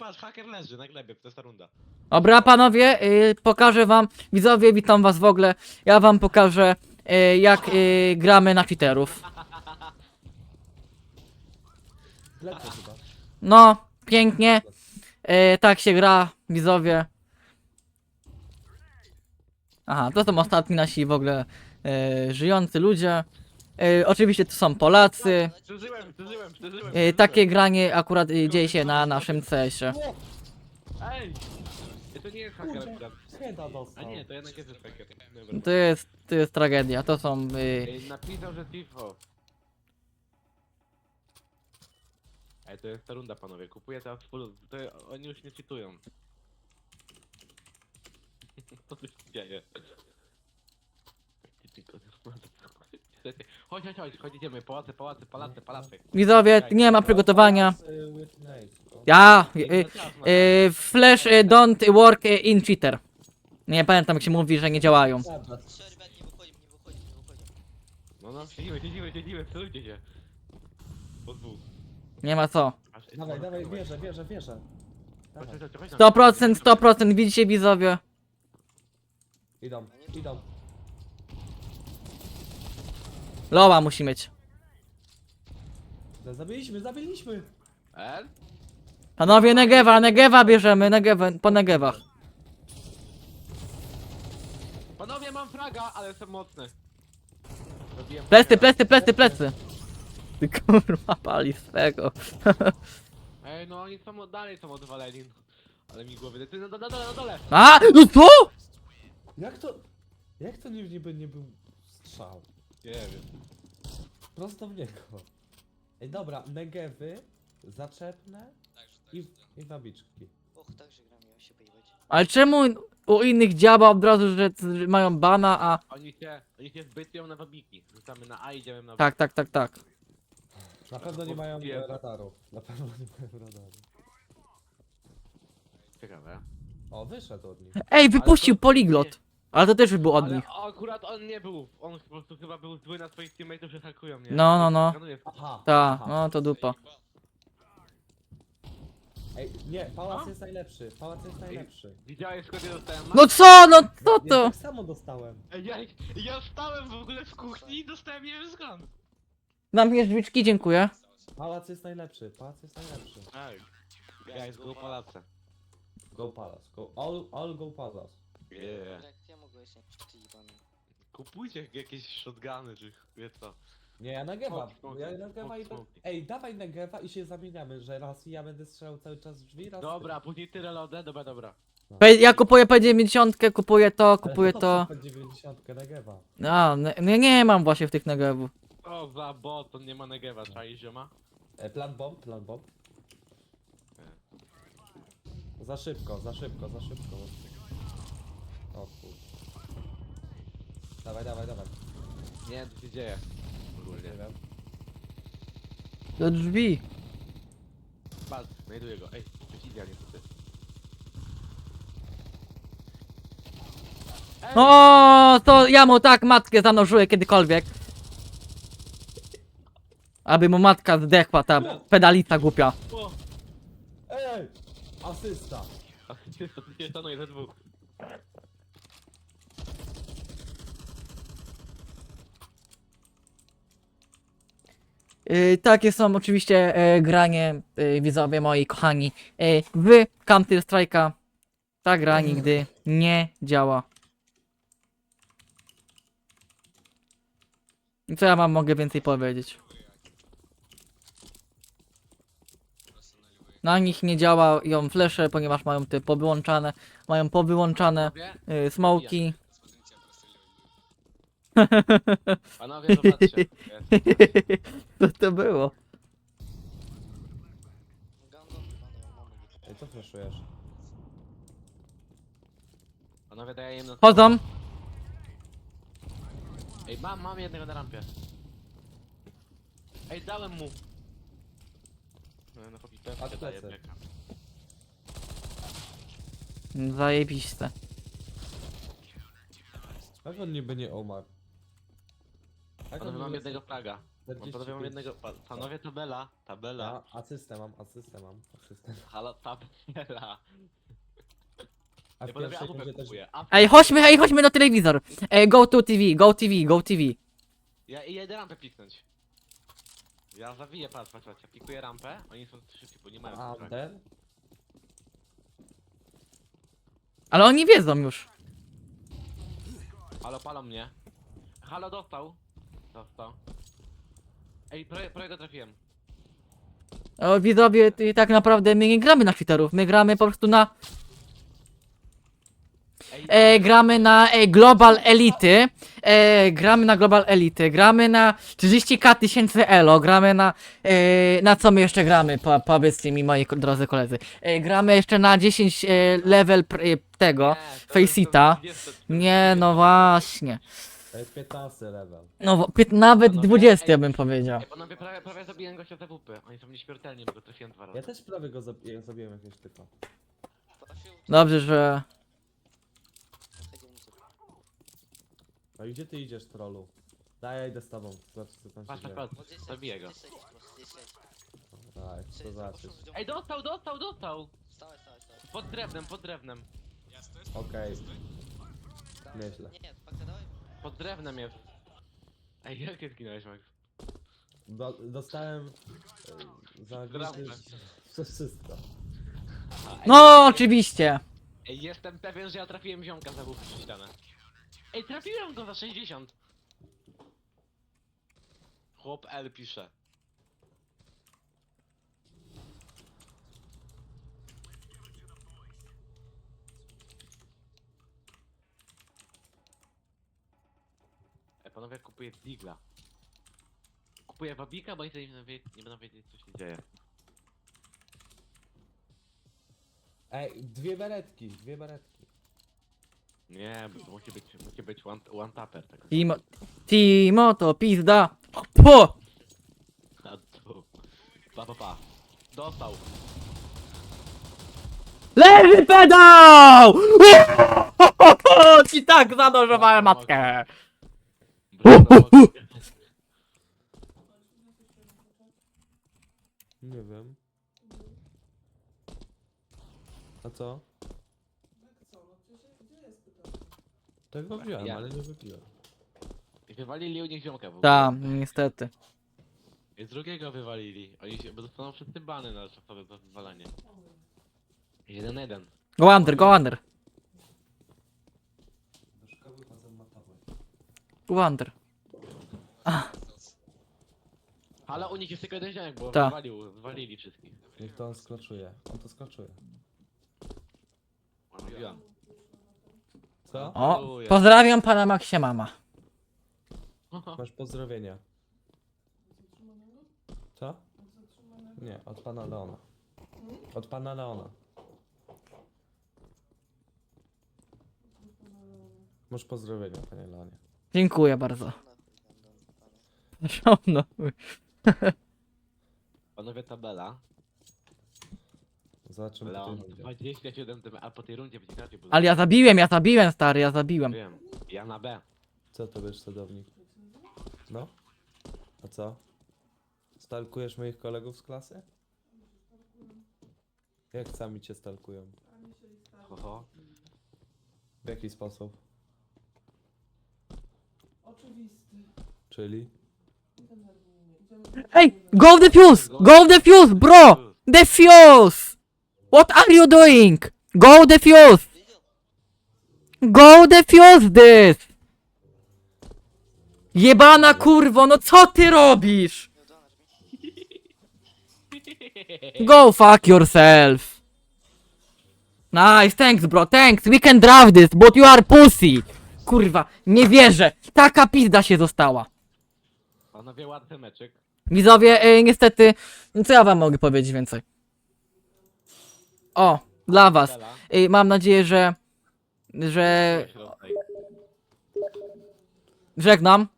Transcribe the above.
patrz, haker leży na glebie, to jest ta runda. Dobra, panowie, y, pokażę wam, widzowie, witam was w ogóle. Ja wam pokażę, y, jak y, gramy na cheaterów. Lecę chyba. No, pięknie. Y, tak się gra, widzowie. Aha, to są ostatni nasi w ogóle y, żyjący ludzie. Y, oczywiście to są Polacy. Przeżyłem, przeżyłem, przeżyłem. Przeżyłem. takie granie akurat y, dzieje się na naszym CS-ie. Ej! To nie jest haker Kurde, akurat. Heda A dostał. nie, to jednak jest. Dobra. To jest, to jest tragedia, to są... Y, Ej, napisał, że Tifo. Ej, to jest ta runda, panowie. Kupuję teraz full... To oni już nie czytują. Co tu się dzieje? Chodź, chodź, chodź, chodź, idziemy, pałace, pałace, palace, palace. widzowie, nie ma przygotowania. Y. Ja, y, y, Flash y, don't work y, in cheater. Nie pamiętam jak się mówi, że nie działają. Przerwę, nie nie nie. No, no, siedzimy, siedzimy, siedzimy, celujcie się. Po dwóch. Nie ma co. Aż- Dawaj, dawaj, wierzę, wierzę, wierzę. Chodź, Dawaj. chodź, chodź, chodź. 100%, 100%, widzicie widzowie? Idą, idą. Loła musi mieć. Zabiliśmy, zabiliśmy. El? Panowie, Negewa, Negewa bierzemy, Negewę, po Negewach. Panowie, mam fraga, ale jestem mocny. Fragera. plecy, plecy, plecy. Ty kurwa, pali swego. Ej, no oni są, dalej są odwaleni. Ale mi głowy, ty na, na, na dole, na dole. A, no co? Jak to... Jak to nie- niby nie był strzał? Nie wiem. Prosto w niego. Ej, dobra, negewy, zaczepne Także, i, i wabiczki. Och, także gram, miałem się pojewać. Ale czemu u innych działa od razu, że, że mają bana, a... Oni się, oni się zbytują na wabiki. Rzucamy na A i idziemy na B. Tak, tak, tak, tak. Na pewno nie mają e, radaru. Na pewno nie mają radaru. Ciekawe. O, wyszedł od nich. Ej, wypuścił poliglot. Ale to też był od Ale nich. akurat on nie był. On po prostu chyba był zły na swoich teammateów, że hakują mnie. No, no, no. Skanuję. Aha. Ta, aha. no to dupa. Ej, nie, pałac jest najlepszy. Pałac jest najlepszy. Widziałeś skąd ja dostałem No co, no co Ja to? tak samo dostałem. Ej, ja, ja stałem w ogóle w kuchni i dostałem nie wiem skąd. Zamkniesz drzwiczki, dziękuję. Pałac jest najlepszy. Pałac jest najlepszy. Ej. Guys, go palace. Go palace. Go, all, all go palace. Yeah. Jak ja ty jebany. Kupujcie jakieś shotguny, czy wie co. Nie, ja smoki, Ja Negewa i... smoki. Ej, dawaj Negewa i się zamieniamy, że raz ja będę strzelał cały czas w drzwi, raz... Dobra, ty. później tyle lodę, dobra, dobra. P- Ja kupuję P90, kupuję to, kupuję to. Ale 90 Negewa. A, ne- nie, nie mam właśnie w tych negewów. O, za bot, on nie ma negewa, czaisz zioma? E, plan bomb, plan bomb. Za szybko, za szybko, za szybko. O kur... Dawaj, dawaj, dawaj. Nie wiem, co się dzieje. Nie Ogólnie. wiem. Do drzwi. Patrz, znajduję go. Ej, to jest idealnie to ty. O, to ja mu tak matkę zanurzyłem kiedykolwiek. Aby mu matka zdechła, ta pedalita głupia. Ej! Asysta! Ty to się stanuje ze dwóch. Takie są oczywiście e, granie, yy, widzowie moi kochani, yy, w Counter Strike'a. Ta gra nigdy nie działa. I Co ja wam mogę więcej powiedzieć? Na nich nie działają flesze, ponieważ mają te powyłączane, mają powyłączane yy, smoki. Panowie, zobaczcie. Co to było? Ej, co flashujesz? Panowie, daję im Chodzą. Ej, mam, mam jednego na rampie. Ej, dałem mu. No, no, chłopi, Patrz pewnie daję plecy. beka. Zajebiste. Jak on niby nie umarł? Panowie, on mam jednego fraga. Mam panowie mam 45. jednego... pa- Panowie, tabela. Tabela. A, asystę mam, asystę mam, asystę. Halo, tabela. A Ja panowie pierwszej AWP rundzie też... kupuję. Ej, chodźmy, ej, chodźmy do telewizor. Ej, go to TV, go TV, go TV. Ja i jedę rampę piknąć. Ja zawiję, patrz, patrz, patrz. Ja pikuję rampę, oni są szybki, bo nie mają A, ten? Ale oni wiedzą już. Halo, palą mnie. Halo, dostał. Dostał. Ej, prawie, prawie go trafiłem. O, widzowie, ty- tak naprawdę my nie gramy na cheaterów, my gramy po prostu na... Ej, E, gramy na e, Global Elity, e, gramy na Global Elity, gramy na 30k tysięcy elo, gramy na... E, na co my jeszcze gramy, po, powiedzcie mi moi ko- drodzy koledzy. E, gramy jeszcze na 10 e, level pr, e, tego, nie, to jest- to Faceita. 20, Nie, no właśnie. To jest 15 level. No, pię- nawet Panowie, 20 ej. bym powiedział. Ej, panowie, prawie, prawie zabiłem gościa z AWP. Oni są nieśmiertelni, bo go trafiłem dwa razy. Ja też prawie go zabi zabiłem jakiegoś typa. Dobrze, że... No i gdzie ty idziesz, trollu? Daj, ja idę z tobą, zobacz co tam się Patrz, patrz, dzieje. gdzieś Zabiję go. Daj, co zobaczysz. Ej, dostał, dostał, dostał! Stałeś, stałeś, stałeś. Pod drewnem, pod drewnem. Okej. Nieźle. Nie. Pod drewnem jest. Ej, jak ty zginąłeś, Max? Do, dostałem e, za za wszystko. No, oczywiście. Ej, jestem pewien, że ja trafiłem ziomka za przy ścianę. Ej, trafiłem go za 60! Chłop L pisze. Ej, panowie, kupuję Digla. Kupuję Wabika, bo oni nie będą wiedzieć, nie będą wiedzieć co się dzieje. Ej, dwie beretki, dwie beretki. Nie, bo to musi być, musi być one, one tapper. Tak. Timo... Timo to pizda. Po! A tu. Pa, pa, pa. Dostał. Lewy pedał! Ci tak zadążowałem matkę. Nie wiem. A co? Tego wziąłem, Ja- ale nie wypiłem. I wywalili u nich ziomka w ogóle. Tak, niestety. I z drugiego wywalili. Oni się, bo dostaną wszyscy bany na czasowe za wywalenie. Jeden jeden. Go under, go under. Go under. Ale u nich jest tylko jeden ziomek, bo Ta. wywalił, wywalili wszystkich. Niech to on skoczuje. On to skoczuje. Mówiłam. Co? O, pozdrawiam pana Maksie mama. Masz pozdrowienia. Co? Nie, od pana Leona. Od pana Leona. Masz pozdrowienia, panie Leonie. Dziękuję bardzo. Dam, panie. No. Panowie tabela. Zobaczymy, Leon kto będzie. 27 tym, a po tej rundzie będzie inaczej. bo- Ale ja zabiłem, ja zabiłem stary, ja zabiłem. Wiem. Ja na B. Co to wiesz, sadownik? No? A co? Stalkujesz moich kolegów z klasy? Jak sami cię stalkują? Ho, ho. W jaki sposób? Oczywisty. Czyli? Ej, go defuse! Go defuse, bro! Defuse! What are you doing? Go defuse! Widział? Go defuse this! Jebana kurwo, no co ty robisz? Go fuck yourself! Nice, thanks bro, thanks, we can draft this, but you are pussy! Kurwa, nie wierzę, taka pizda się została. Panowie, łatwy meczyk. Widzowie, e, niestety, co ja wam mogę powiedzieć więcej? O, dla was. E, mam nadzieję, że... że... Środek. żegnam.